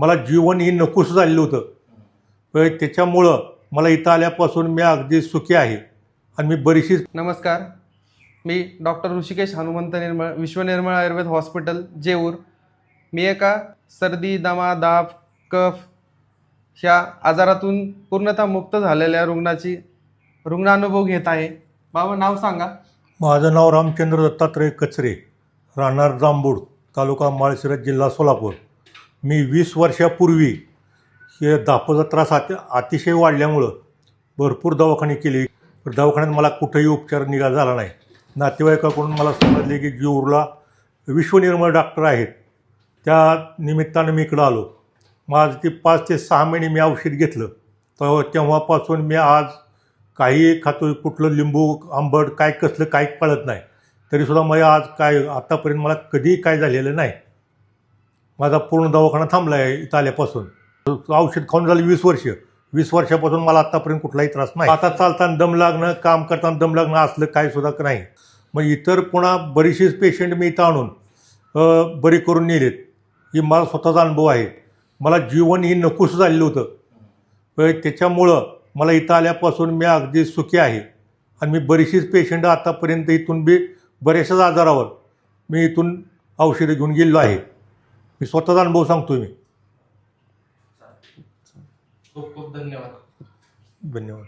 मला जीवन ही नकोसं झालेलं होतं. पण त्याच्यामुळं मला इथं आल्यापासून मी अगदी सुखी आहे. आणि मी बरीचशीच नमस्कार. मी डॉक्टर ऋषिकेश हनुमंत निर्मळ विश्वनिर्मळ आयुर्वेद हॉस्पिटल जेऊर. मी एका सर्दी दमा दाप कफ ह्या आजारातून पूर्णतः मुक्त झालेल्या रुग्णाची रुग्णानुभव घेत आहे. बाबा नाव सांगा. माझं नाव रामचंद्र दत्तात्रय कचरे राहणार जांभूड तालुका माळशिरस जिल्हा सोलापूर. मी वीस वर्षापूर्वी हे दापोचा त्रास अति अतिशय वाढल्यामुळं भरपूर दवाखाने केले. दवाखान्यात मला कुठेही उपचार निघा झाला नाही. नातेवाईकाकडून मला समजले की जीवरला विश्वनिर्मळ डॉक्टर आहेत त्या निमित्तानं मी इकडं आलो. माझं ते पाच ते सहा महिने मी औषध घेतलं. तर तेव्हापासून मी आज काही खातो कुठलं लिंबू आंबट काय कसलं काही पळत नाही. तरीसुद्धा मला आज काय आत्तापर्यंत मला कधीही काय झालेलं नाही. माझा पूर्ण दवाखाना थांबला आहे इथं आल्यापासून. औषध खाऊन झालं वीस वर्ष. वीस वर्षापासून मला आत्तापर्यंत कुठलाही त्रास नाही. आता चालताना दम लागणं काम करताना दम लागणं असलं काय सुद्धा नाही. मग इतर पुन्हा बरीचशीच पेशंट मी इथं आणून बरी करून नेलेत. ही मला स्वतःचा अनुभव आहे. मला जीवन ही नकोसं झालेलं होतं. पण त्याच्यामुळं मला इथं आल्यापासून मी अगदी सुखी आहे. आणि मी बरीचशीच पेशंट आतापर्यंत इथून बी बऱ्याचशाच आजारावर मी इथून औषधं घेऊन गेलेलो आहे. मी स्वतःचा अनुभव सांगतो मी. खूप खूप धन्यवाद. धन्यवाद.